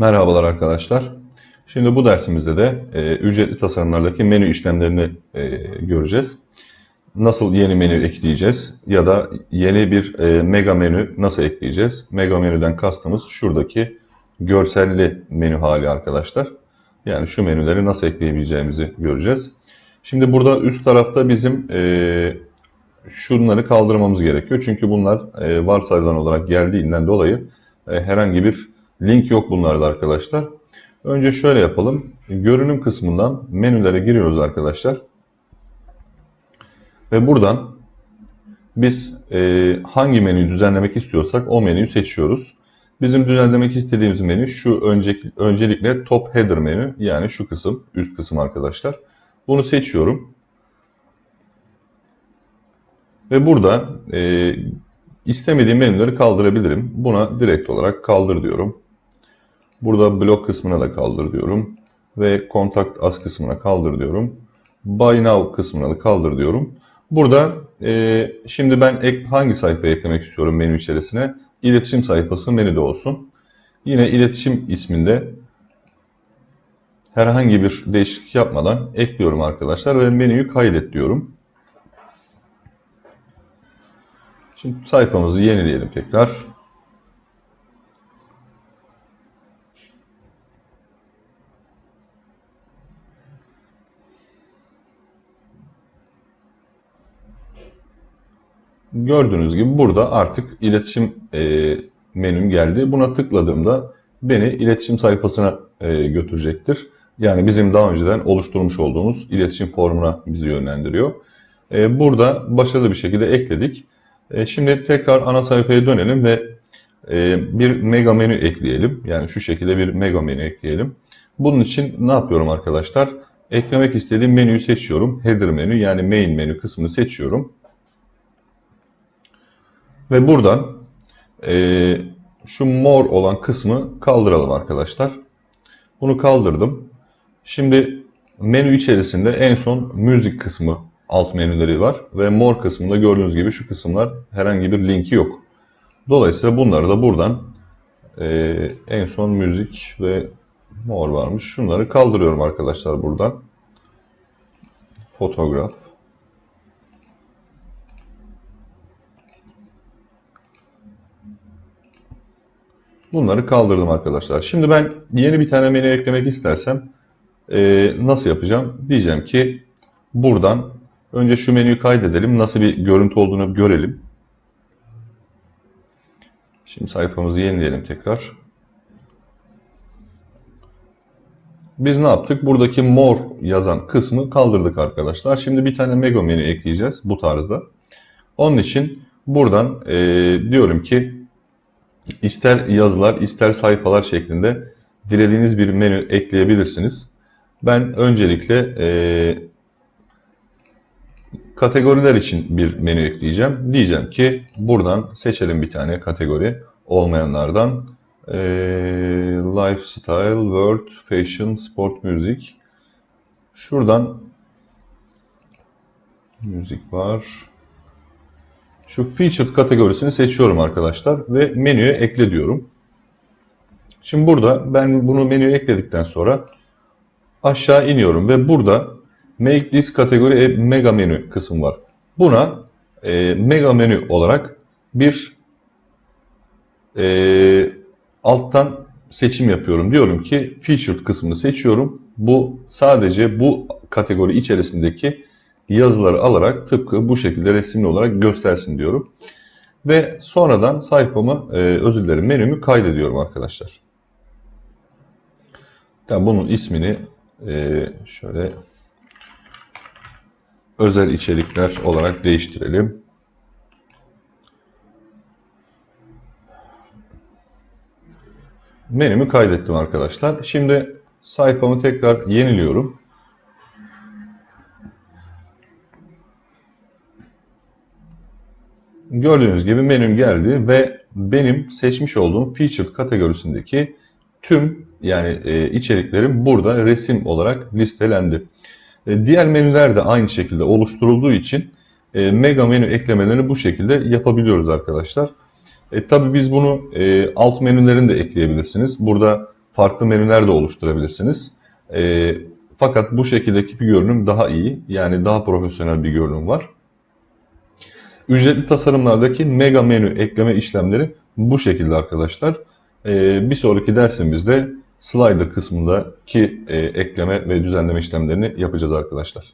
Merhabalar arkadaşlar. Şimdi bu dersimizde de e, ücretli tasarımlardaki menü işlemlerini e, göreceğiz. Nasıl yeni menü ekleyeceğiz ya da yeni bir e, mega menü nasıl ekleyeceğiz? Mega menüden kastımız şuradaki görselli menü hali arkadaşlar. Yani şu menüleri nasıl ekleyebileceğimizi göreceğiz. Şimdi burada üst tarafta bizim e, şunları kaldırmamız gerekiyor. Çünkü bunlar e, varsayılan olarak geldiğinden dolayı e, herhangi bir link yok bunlarda arkadaşlar. Önce şöyle yapalım. Görünüm kısmından menülere giriyoruz arkadaşlar. Ve buradan biz e, hangi menüyü düzenlemek istiyorsak o menüyü seçiyoruz. Bizim düzenlemek istediğimiz menü şu önceki, öncelikle top header menü yani şu kısım üst kısım arkadaşlar. Bunu seçiyorum. Ve burada e, istemediğim menüleri kaldırabilirim. Buna direkt olarak kaldır diyorum. Burada blok kısmına da kaldır diyorum. Ve contact us kısmına kaldır diyorum. Buy now kısmına da kaldır diyorum. Burada e, şimdi ben ek, hangi sayfayı eklemek istiyorum menü içerisine? İletişim sayfası menüde olsun. Yine iletişim isminde herhangi bir değişiklik yapmadan ekliyorum arkadaşlar ve menüyü kaydet diyorum. Şimdi sayfamızı yenileyelim tekrar. Gördüğünüz gibi burada artık iletişim e, menüm geldi. Buna tıkladığımda beni iletişim sayfasına e, götürecektir. Yani bizim daha önceden oluşturmuş olduğumuz iletişim formuna bizi yönlendiriyor. E, burada başarılı bir şekilde ekledik. E, şimdi tekrar ana sayfaya dönelim ve e, bir mega menü ekleyelim. Yani şu şekilde bir mega menü ekleyelim. Bunun için ne yapıyorum arkadaşlar? Eklemek istediğim menüyü seçiyorum. Header menü yani main menü kısmını seçiyorum. Ve buradan e, şu mor olan kısmı kaldıralım arkadaşlar. Bunu kaldırdım. Şimdi menü içerisinde en son müzik kısmı alt menüleri var. Ve mor kısmında gördüğünüz gibi şu kısımlar herhangi bir linki yok. Dolayısıyla bunları da buradan e, en son müzik ve mor varmış. Şunları kaldırıyorum arkadaşlar buradan. Fotoğraf. Bunları kaldırdım arkadaşlar. Şimdi ben yeni bir tane menü eklemek istersem e, nasıl yapacağım? Diyeceğim ki buradan önce şu menüyü kaydedelim. Nasıl bir görüntü olduğunu görelim. Şimdi sayfamızı yenileyelim tekrar. Biz ne yaptık? Buradaki mor yazan kısmı kaldırdık arkadaşlar. Şimdi bir tane mega menü ekleyeceğiz bu tarzda. Onun için buradan e, diyorum ki ister yazılar ister sayfalar şeklinde dilediğiniz bir menü ekleyebilirsiniz. Ben öncelikle e, kategoriler için bir menü ekleyeceğim. Diyeceğim ki buradan seçelim bir tane kategori olmayanlardan. E, lifestyle, world, fashion, sport, müzik. Şuradan müzik var. Şu featured kategorisini seçiyorum arkadaşlar ve menüye ekle diyorum. Şimdi burada ben bunu menüye ekledikten sonra aşağı iniyorum ve burada Make this category a mega menü kısım var. Buna e, mega menü olarak bir e, alttan seçim yapıyorum. Diyorum ki featured kısmını seçiyorum. Bu sadece bu kategori içerisindeki yazıları alarak tıpkı bu şekilde resimli olarak göstersin diyorum. Ve sonradan sayfamı, e, özür dilerim menümü kaydediyorum arkadaşlar. Tabi bunun ismini e, şöyle özel içerikler olarak değiştirelim. Menümü kaydettim arkadaşlar. Şimdi sayfamı tekrar yeniliyorum. Gördüğünüz gibi menüm geldi ve benim seçmiş olduğum featured kategorisindeki tüm yani e, içeriklerim burada resim olarak listelendi. E, diğer menüler de aynı şekilde oluşturulduğu için e, mega menü eklemelerini bu şekilde yapabiliyoruz arkadaşlar. E, tabii biz bunu e, alt menülerini de ekleyebilirsiniz. Burada farklı menüler de oluşturabilirsiniz. E, fakat bu şekildeki bir görünüm daha iyi. Yani daha profesyonel bir görünüm var. Ücretli tasarımlardaki mega menü ekleme işlemleri bu şekilde arkadaşlar. E, bir sonraki dersimizde slider kısmındaki e, ekleme ve düzenleme işlemlerini yapacağız arkadaşlar.